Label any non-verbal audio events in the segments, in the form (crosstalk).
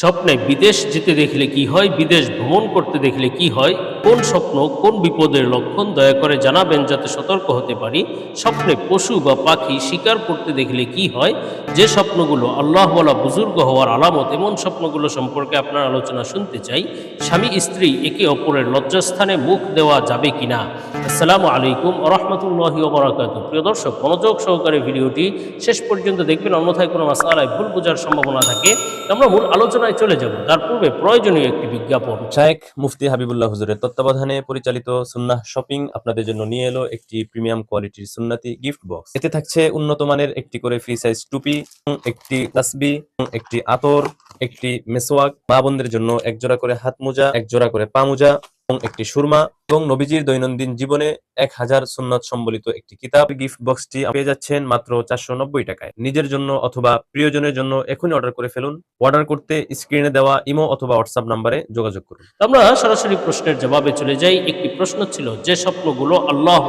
স্বপ্নে বিদেশ যেতে দেখলে কি হয়? বিদেশ ভ্রমণ করতে দেখলে কি হয়? কোন স্বপ্ন, কোন বিপদের লক্ষণ দয়া করে জানাবেন যাতে সতর্ক হতে পারি। স্বপ্নে পশু বা পাখি শিকার করতে দেখলে কি হয়? যে স্বপ্নগুলো আল্লাহ বলা বুজুর্গ হওয়ার আলামত, এমন স্বপ্নগুলো সম্পর্কে আপনার আলোচনা শুনতে চাই। স্বামী, স্ত্রী একে অপরের লজ্জাস্থানে মুখ দেওয়া যাবে কিনা? আসসালামু আলাইকুম রহমতুল্লাহ ওবরাকাত প্রিয় দর্শক, মনোযোগ সহকারে ভিডিওটি শেষ পর্যন্ত দেখবেন, অন্যথায় কোনো মাসালায় ভুল বোঝার সম্ভাবনা থাকে। আমরা মূল আলোচনায় চলে যাব। তার পূর্বে প্রয়োজনীয় একটি বিজ্ঞাপন। শায়েখ মুফতি হাবিবুল্লাহ হুজুরের তত্ত্বাবধানে পরিচালিত সুন্নাহ শপিং আপনাদের জন্য নিয়ে এলো একটি প্রিমিয়াম কোয়ালিটির সুন্নাতি গিফট বক্স। এতে থাকছে উন্নত মানের একটি করে ফ্রি সাইজ টুপি, একটি তাসবি, একটি আতর, একটি মেসোয়াক মা বোনদের জন্য এক জোড়া করে হাত মোজা এক জোড়া করে পা মোজা এবং একটি সুরমা এবং নবীজির দৈনন্দিন জীবনে এক হাজার সুন্নত সম্বলিত একটি কিতাব। গিফট বক্সটি পেয়ে যাচ্ছেন মাত্র চারশো নব্বই টাকায়। নিজের জন্য অথবা প্রিয়জনের জন্য এখনই অর্ডার করে ফেলুন। অর্ডার করতে স্ক্রিনে দেওয়া ইমো অথবা হোয়াটসঅ্যাপ নাম্বারে যোগাযোগ করুন। আমরা সরাসরি প্রশ্নের জবাবে চলে যাই। একটি প্রশ্ন ছিল, যে স্বপ্নগুলো আল্লাহ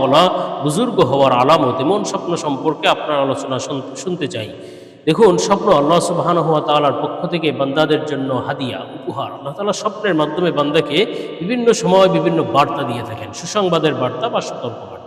বুজুর্গ হওয়ার আলামত এমন স্বপ্ন সম্পর্কে আপনার আলোচনা শুনতে চাই। দেখুন, স্বপ্ন আল্লাহ সুবাহান হওয়া তালার পক্ষ থেকে বান্দাদের জন্য হাদিয়া, উপহার। আল্লাহ তালা স্বপ্নের মাধ্যমে বান্দাকে বিভিন্ন সময় বিভিন্ন বার্তা দিয়ে থাকেন। সুসংবাদের বার্তা বা সতর্ক বার্তা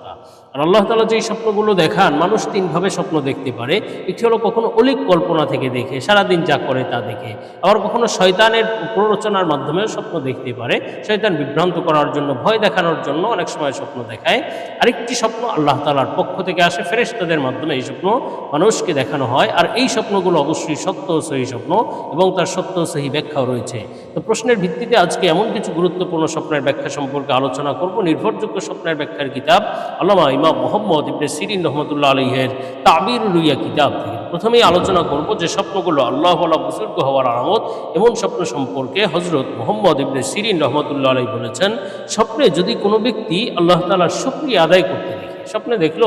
আর আল্লাহ তালা যেই স্বপ্নগুলো দেখান, মানুষ তিনভাবে স্বপ্ন দেখতে পারে। একটি হলো কখনো অলিক কল্পনা থেকে দেখে, সারাদিন যা করে তা দেখে। আবার কখনো শয়তানের প্ররোচনার মাধ্যমেও স্বপ্ন দেখতে পারে। শয়তান বিভ্রান্ত করার জন্য, ভয় দেখানোর জন্য অনেক সময় স্বপ্ন দেখায়। আরেকটি স্বপ্ন আল্লাহ তালার পক্ষ থেকে আসে, ফেরেশতাদের মাধ্যমে এই স্বপ্ন মানুষকে দেখানো হয়। আর এই স্বপ্নগুলো অবশ্যই সত্য সহি স্বপ্ন এবং তার সত্য সহি ব্যাখ্যাও রয়েছে। তো প্রশ্নের ভিত্তিতে আজকে এমন কিছু গুরুত্বপূর্ণ স্বপ্নের ব্যাখ্যা সম্পর্কে আলোচনা করব। নির্ভরযোগ্য স্বপ্নের ব্যাখ্যার কিতাব আল্লামা ইমাম মোহাম্মদ ইবনে সিরিন রহমতুল্লাহ আলহের তাবির লুইয়া কিতাব থেকে। প্রথমেই আলোচনা করব যে স্বপ্নগুলো আল্লাহ বুজুর্গ হওয়ার আলামত এমন স্বপ্ন সম্পর্কে হজরত মোহাম্মদ ইবনে সিরিন রহমতুল্লাহ আলহী বলেছেন, স্বপ্নে যদি কোনো ব্যক্তি আল্লাহ তালার শুক্রিয়া আদায় করতে দেখে স্বপ্নে দেখল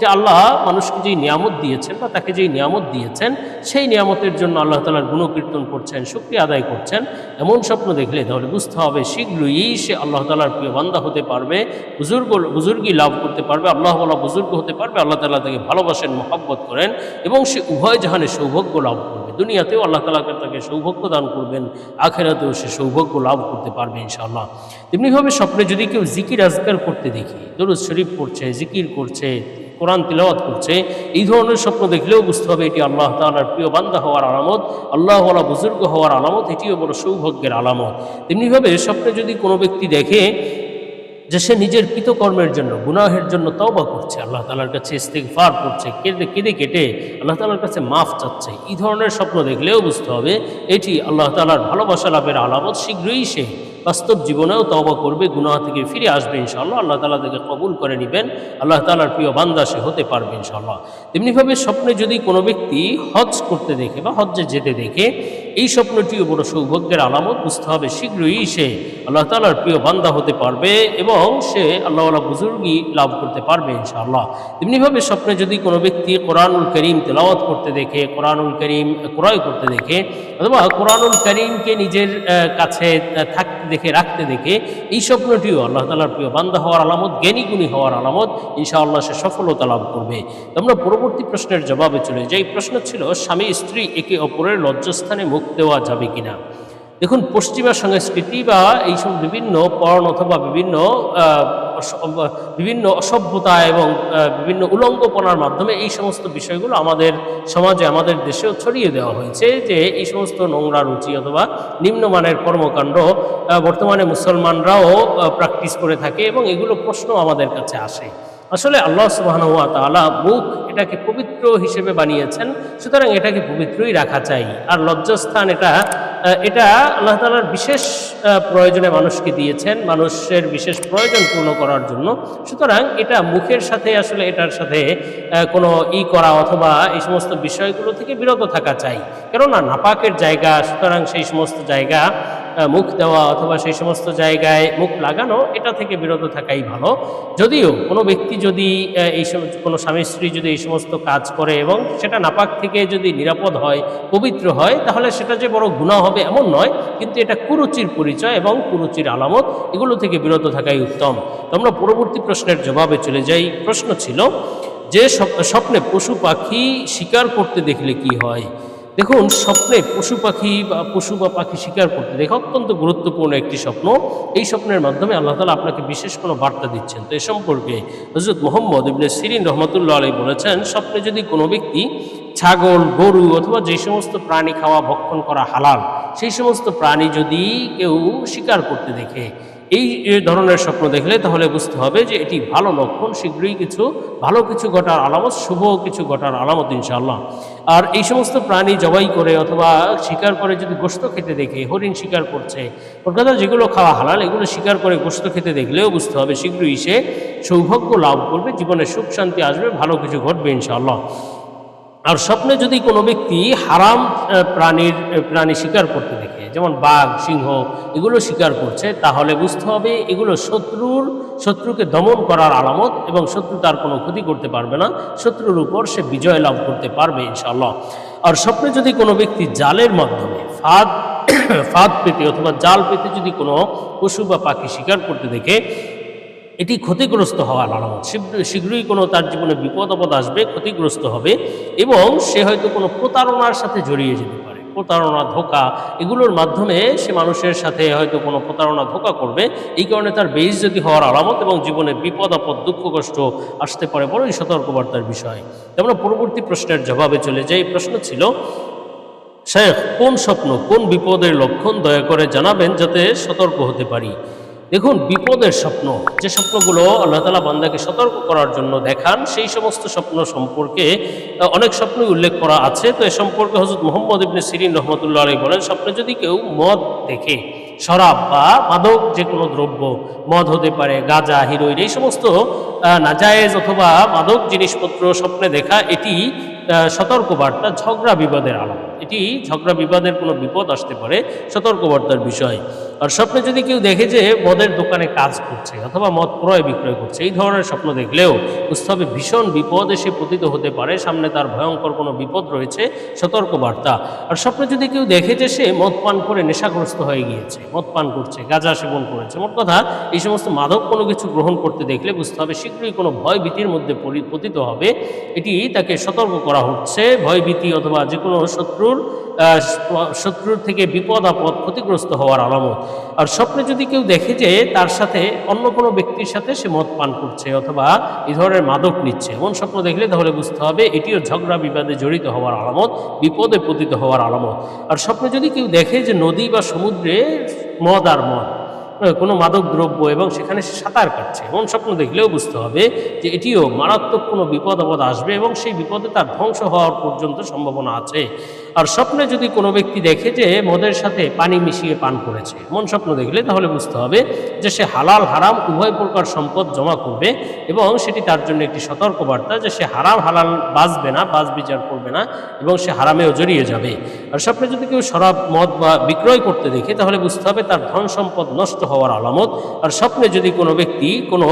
যে আল্লাহ মানুষকে যেই নিয়ামত দিয়েছেন বা তাকে যেই নিয়ামত দিয়েছেন, সেই নিয়ামতের জন্য আল্লাহ তালার গুণকীর্তন করছেন, শুক্রিয়া আদায় করছেন। এমন স্বপ্ন দেখলে তাহলে বুঝতে হবে শীঘ্রই সে আল্লাহ তালার প্রিয় বান্দা হতে পারবে, বুজুর্গ, বুজুর্গই লাভ করতে পারবে আল্লাহ বুজুর্গ হতে পারবে, আল্লাহ তালা তাকে ভালোবাসেন, মহাব্বত করেন এবং সে উভয় জাহানে সৌভাগ্য লাভ করবে। দুনিয়াতেও আল্লাহ তালাকে তাকে সৌভাগ্য দান করবেন, আখেরাতেও সে সৌভাগ্য লাভ করতে পারবে ইনশাআল্লাহ। তেমনিভাবে স্বপ্নে যদি কেউ জিকির আজগার করতে দেখি, দরুদ শরীফ করছে জিকির করছে, কোরআন তিলাওয়াত করছে, এই ধরনের স্বপ্ন দেখলেও বুঝতে হবে এটি আল্লাহ তাআলার প্রিয় বান্দা হওয়ার আলামত, আল্লাহ আল্লাহওয়ালা বুজুর্গ হওয়ার আলামত, এটিও বড় সৌভাগ্যের আলামত। তেমনিভাবে স্বপ্নে যদি কোনো ব্যক্তি দেখে যে সে নিজের কৃতকর্মের জন্য, গুনাহের জন্য তওবা করছে। আল্লাহ তালার কাছে ইস্তেগফার করছে, কেঁদে কেঁদে, কেটে আল্লাহ তালার কাছে মাফ চাচ্ছে। এই ধরনের স্বপ্ন দেখলেও বুঝতে হবে, এটি আল্লাহ তালার ভালোবাসা লাভের আলামত। শীঘ্রই সে বাস্তব জীবনেও তবা করবে, গুনাহ থেকে ফিরে আসবে ইনশাআল্লাহ। আল্লাহ তালা তাকে কবুল করে নেবেন। আল্লাহ তালার প্রিয় বান্দা সে হতে পারবে ইনশাআল্লাহ। তেমনিভাবে স্বপ্নে যদি কোনো ব্যক্তি হজ করতে দেখে বা হজ্জে যেতে দেখে এই স্বপ্নটিও বড় সৌভাগ্যের আলামত, বুঝতে হবে শীঘ্রই সে আল্লাহ তালার প্রিয় বান্দা হতে পারবে এবং সে আল্লাহ আল্লাহ বুজুর্গি লাভ করতে পারবে ইনশাআল্লাহ। তেমনিভাবে স্বপ্নে যদি কোনো ব্যক্তি কোরআনুল করিম তেলাওয়াত করতে দেখে, কোরআনুল করিম ক্রয় করতে দেখে অথবা কোরআনুল করিমকে নিজের কাছে থাকতে দেখে, রাখতে দেখে, এই স্বপ্নটিও আল্লাহ তালার প্রিয় বান্দা হওয়ার আলামত, জ্ঞানী গুণী হওয়ার আলামত, ইনশাআল্লাহ সে সফলতা লাভ করবে। আমরা পরবর্তী প্রশ্নের জবাবে চলে যাই। প্রশ্ন ছিল, স্বামী স্ত্রী একে অপরের লজ্জাস্থানে মুখ দেওয়া যাবে কিনা। দেখুন, পশ্চিমা সংস্কৃতি বা এইসব বিভিন্ন পর্ণ অথবা বিভিন্ন বিভিন্ন অসভ্যতা এবং বিভিন্ন উলঙ্গপনার মাধ্যমে এই সমস্ত বিষয়গুলো আমাদের সমাজে, আমাদের দেশেও ছড়িয়ে দেওয়া হয়েছে যে এই সমস্ত নোংরা রুচি অথবা নিম্নমানের কর্মকাণ্ড বর্তমানে মুসলমানরাও প্র্যাকটিস করে থাকে এবং এগুলো প্রশ্ন আমাদের কাছে আসে। আসলে আল্লাহ তাআলা মুখ এটাকে পবিত্র হিসেবে বানিয়েছেন, সুতরাং এটাকে পবিত্রই রাখা চাই। আর লজ্জাস্থান এটা এটা আল্লাহ তালার বিশেষ প্রয়োজনে মানুষকে দিয়েছেন, মানুষের বিশেষ প্রয়োজন পূর্ণ করার জন্য। সুতরাং এটা মুখের সাথে আসলে এটার সাথে কোনো ই করা অথবা এই সমস্ত বিষয়গুলো থেকে বিরত থাকা চাই। কেননা নাপাকের জায়গা, সুতরাং সেই সমস্ত জায়গা মুখ দেওয়া অথবা সেই সমস্ত জায়গায় মুখ লাগানো, এটা থেকে বিরত থাকাই ভালো। যদিও কোনো ব্যক্তি যদি এই কোনো স্বামী স্ত্রী যদি এই সমস্ত কাজ করে এবং সেটা নাপাক থেকে যদি নিরাপদ হয়, পবিত্র হয়, তাহলে সেটা যে বড় গুণা হবে এমন নয়, কিন্তু এটা কুরুচির পরিচয় এবং কুরুচির আলামত, এগুলো থেকে বিরত থাকাই উত্তম। তো আমরা পরবর্তী প্রশ্নের জবাবে চলে যাই। প্রশ্ন ছিল, যে স্বপ্নে পশু পাখি শিকার করতে দেখলে কি হয়? দেখুন, স্বপ্নে পশু পাখি বা পশু বা পাখি শিকার করতে দেখা অত্যন্ত গুরুত্বপূর্ণ একটি স্বপ্ন। এই স্বপ্নের মাধ্যমে আল্লাহ তালা আপনাকে বিশেষ কোনো বার্তা দিচ্ছেন। তো এ সম্পর্কে হজরত মোহাম্মদ ইবনে সিরিন রহমতুল্লাহ আলী বলেছেন, স্বপ্নে যদি কোনো ব্যক্তি ছাগল, গরু অথবা যে সমস্ত প্রাণী খাওয়া, ভক্ষণ করা হালাল, সেই সমস্ত প্রাণী যদি কেউ শিকার করতে দেখে এই ধরনের স্বপ্ন দেখলে তাহলে বুঝতে হবে যে এটি ভালো লক্ষণ, শীঘ্রই কিছু, ভালো কিছু ঘটার আলামত, শুভ কিছু ঘটার আলামত ইনশাআল্লাহ। আর এই সমস্ত প্রাণী জবাই করে অথবা শিকার করে যদি গোস্ত খেতে দেখে, হরিণ শিকার করছে কলকাতা যেগুলো খাওয়া হালাল, এগুলো শিকার করে গোস্ত খেতে দেখলেও বুঝতে হবে শীঘ্রই সে সৌভাগ্য লাভ করবে, জীবনে সুখ শান্তি আসবে, ভালো কিছু ঘটবে ইনশাআল্লাহ। আর স্বপ্নে যদি কোনো ব্যক্তি হারাম প্রাণীর প্রাণী শিকার করতে দেখে, যেমন বাঘ, সিংহ, এগুলো শিকার করছে, তাহলে বুঝতে হবে এগুলো শত্রুর, শত্রুকে দমন করার আলামত এবং শত্রু তার কোনো ক্ষতি করতে পারবে না। শত্রুর উপর সে বিজয় লাভ করতে পারবে, ইনশাআল্লাহ। আর স্বপ্নে যদি কোনো ব্যক্তি জালের মাধ্যমে ফাঁদ (coughs) ফাঁদ পেতে অথবা জাল পেতে যদি কোনো পশু বা পাখি শিকার করতে দেখে এটি ক্ষতিগ্রস্ত হওয়ার শীঘ্র- শীঘ্রই কোনো তার জীবনে বিপদ, আপদ আসবে, ক্ষতিগ্রস্ত হবে এবং সে হয়তো কোনো প্রতারণার সাথে জড়িয়ে যেতে পারে। প্রতারণা, ধোকা এগুলোর মাধ্যমে সে মানুষের সাথে হয়তো কোনো প্রতারণা, ধোকা করবে। এই কারণে তার বেইজ্জতি হওয়ার আলামত এবং জীবনে বিপদ, আপদ, দুঃখ, কষ্ট আসতে পারে বড়ই সতর্কবার্তার বিষয়। আমরা পরবর্তী প্রশ্নের জবাবে চলে যাই। প্রশ্ন ছিল, শেখ, কোন স্বপ্ন, কোন বিপদের লক্ষণ দয়া করে জানাবেন যাতে সতর্ক হতে পারি? দেখুন, বিপদের স্বপ্ন। যে স্বপ্নগুলো আল্লাহ তালা বান্দাকে সতর্ক করার জন্য দেখান, সেই সমস্ত স্বপ্ন সম্পর্কে অনেক স্বপ্নই উল্লেখ করা আছে। তো এ সম্পর্কে হজরত মোহাম্মদ ইবনে সিরিন রহমতুল্লাহ আলী বলেন, স্বপ্নে যদি কেউ মদ দেখে শরাব বা মাদক যে কোনো দ্রব্য, মদ হতে পারে, গাঁজা, হিরোইন, এই সমস্ত নাজায়েজ অথবা মাদক জিনিসপত্র স্বপ্নে দেখা, এটি সতর্কবার্তা, ঝগড়া বিবাদের আলামত এটি ঝগড়া বিবাদের কোনো বিপদ আসতে পারে, সতর্কবার্তার বিষয়। আর স্বপ্নে যদি কেউ দেখে যে মদের দোকানে কাজ করছে অথবা মদ ক্রয় বিক্রয় করছে, এই ধরনের স্বপ্ন দেখলেও উৎসবে ভীষণ বিপদ এসে পতিত হতে পারে, সামনে তার ভয়ঙ্কর কোনো বিপদ রয়েছে, সতর্কবার্তা। আর স্বপ্নে যদি কেউ দেখে যে সে মদ পান করে নেশাগ্রস্ত হয়ে গিয়েছে মদ পান করছে, গাঁজা সেবন করেছে। মোট কথা, এই সমস্ত মাদক কোনো কিছু গ্রহণ করতে দেখলে বুঝতে হবে শীঘ্রই কোনো ভয় ভীতির মধ্যে পতিত হবে। এটি তাকে সতর্ক করা হচ্ছে। ভয়, ভীতি অথবা যে কোনো শত্রুর শত্রুর থেকে বিপদ, আপদ ক্ষতিগ্রস্ত হওয়ার আলামত। আর স্বপ্নে যদি কেউ দেখে যে তার সাথে অন্য কোনো ব্যক্তির সাথে সে মদ পান করছে অথবা এই ধরনের মাদক নিচ্ছে, এমন স্বপ্ন দেখলে তাহলে বুঝতে হবে এটিও ঝগড়া বিবাদে জড়িত হওয়ার আলামত, বিপদে পতিত হওয়ার আলামত। আর স্বপ্নে যদি কেউ দেখে যে নদী বা সমুদ্রে মদ আর মদ। কোনো মাদক দ্রব্য এবং সেখানে সে সাঁতার কাটছে। এমন স্বপ্ন দেখলেও বুঝতে হবে যে এটিও মারাত্মক কোনো বিপদ আপদ আসবে এবং সেই বিপদে তার ধ্বংস হওয়ার পর্যন্ত সম্ভাবনা আছে। আর স্বপ্নে যদি কোনো ব্যক্তি দেখে যে মদের সাথে পানি মিশিয়ে পান করেছে, মন স্বপ্ন দেখলে তাহলে বুঝতে হবে যে সে হালাল, হারাম, উভয় প্রকার সম্পদ জমা করবে এবং সেটি তার জন্য একটি সতর্কবার্তা যে সে হারাম, হালাল বাঁচবে না বাজ বিচার করবে না এবং সে হারামেও জড়িয়ে যাবে। আর স্বপ্নে যদি কেউ শরাব, মদ বা বিক্রয় করতে দেখে, তাহলে বুঝতে হবে তার ধন সম্পদ নষ্ট হওয়ার আলামত। আর স্বপ্নে যদি কোনো ব্যক্তি কোনো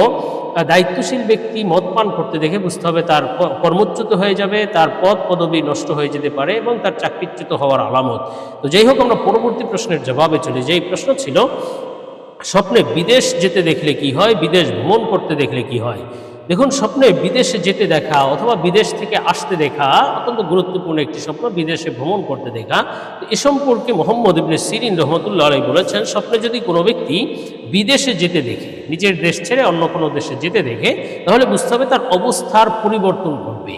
দায়িত্বশীল ব্যক্তি মদ পান করতে দেখে বুঝতে হবে তার কর্মচ্যুত হয়ে যাবে, তার পদ পদবি নষ্ট হয়ে যেতে পারে এবং তার চাকরিচ্যুত হওয়ার আলামত। তো যাই হোক, আমরা পরবর্তী প্রশ্নের জবাবে চলি। যেই প্রশ্ন ছিল, স্বপ্নে বিদেশ যেতে দেখলে কি হয়? বিদেশ ভ্রমণ করতে দেখলে কি হয়? দেখুন, স্বপ্নে বিদেশে যেতে দেখা অথবা বিদেশ থেকে আসতে দেখা অত্যন্ত গুরুত্বপূর্ণ একটি স্বপ্ন, বিদেশে ভ্রমণ করতে দেখা। এ সম্পর্কে মোহাম্মদ ইবনে সিরিন রহমতুল্লাহ আলাই বলেছেন, স্বপ্নে যদি কোনো ব্যক্তি বিদেশে যেতে দেখে, নিজের দেশ ছেড়ে অন্য কোনো দেশে যেতে দেখে, তাহলে বুঝতে হবে তার অবস্থার পরিবর্তন ঘটবে।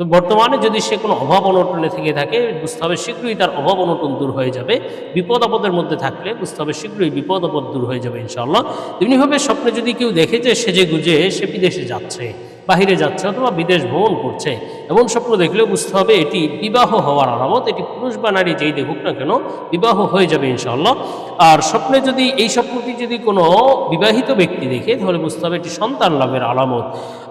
তো বর্তমানে যদি সে কোনো অভাব অনটনে থেকে থাকে বুঝতে হবে শীঘ্রই তার অভাব অনটন দূর হয়ে যাবে। বিপদ আপদের মধ্যে থাকলে বুঝতে হবে শীঘ্রই বিপদ আপদ দূর হয়ে যাবে ইনশাআল্লাহ। তেমনিভাবে স্বপ্নে যদি কেউ দেখে যে সেজে গুজে, সে বিদেশে যাচ্ছে, বাহিরে যাচ্ছে অথবা বিদেশ ভ্রমণ করছে এমন স্বপ্ন দেখলেও বুঝতে হবে এটি বিবাহ হওয়ার আলামত, এটি পুরুষ বা নারী যেই দেখুক না কেন বিবাহ হয়ে যাবে ইনশাআল্লাহ। আর স্বপ্নে যদি, এই স্বপ্নটি যদি কোনো বিবাহিত ব্যক্তি দেখে, তাহলে বুঝতে হবে এটি সন্তান লাভের আলামত।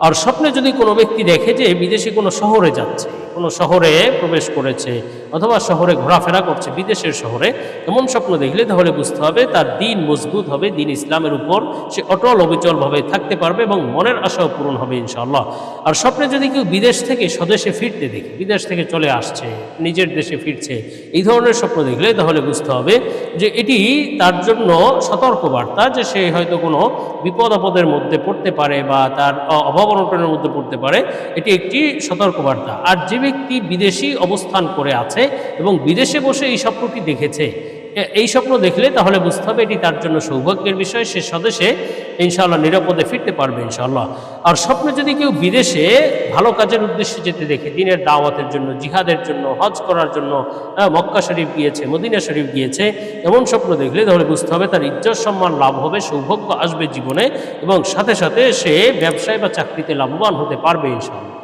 আর স্বপ্নে যদি কোনো ব্যক্তি দেখে যে বিদেশে কোনো শহরে যাচ্ছে, কোনো শহরে প্রবেশ করেছে অথবা শহরে ঘোরাফেরা করছে বিদেশের শহরে, এমন স্বপ্ন দেখলে তাহলে বুঝতে হবে তার দিন মজবুত হবে, দিন ইসলামের উপর সে অটল অবিচলভাবে থাকতে পারবে এবং মনের আশাও পূরণ হবে ইনশাআল্লাহ। আর স্বপ্নে যদি কেউ বিদেশ থেকে স্বদেশ ফিরতে দেখি, বিদেশ থেকে চলে আসছে, নিজের দেশে ফিরছে, এই ধরনের স্বপ্ন দেখলে তাহলে বুঝতে হবে যে এটি তার জন্য সতর্কবার্তা যে সে হয়তো কোনো বিপদ আপদের মধ্যে পড়তে পারে বা তার অভাব অনটনের মধ্যে পড়তে পারে, এটি একটি সতর্কবার্তা। আর যে ব্যক্তি বিদেশি অবস্থান করে আছে এবং বিদেশে বসে এই স্বপ্নটি দেখেছে এই স্বপ্ন দেখলে তাহলে বুঝতে হবে এটি তার জন্য সৌভাগ্যের বিষয়, সে স্বদেশে ইনশাআল্লাহ নিরাপদে ফিরতে পারবে ইনশাআল্লাহ। আর স্বপ্নে যদি কেউ বিদেশে ভালো কাজের উদ্দেশ্যে যেতে দেখে দিনের দাওয়াতের জন্য জিহাদের জন্য হজ করার জন্য আহ, মক্কা শরীফ গিয়েছে মদিনা শরীফ গিয়েছে এমন স্বপ্ন দেখলে তাহলে বুঝতে হবে তার ইজ্জত সম্মান লাভ হবে সৌভাগ্য আসবে জীবনে এবং সাথে সাথে সে ব্যবসায় বা চাকরিতে লাভবান হতে পারবে ইনশাআল্লাহ।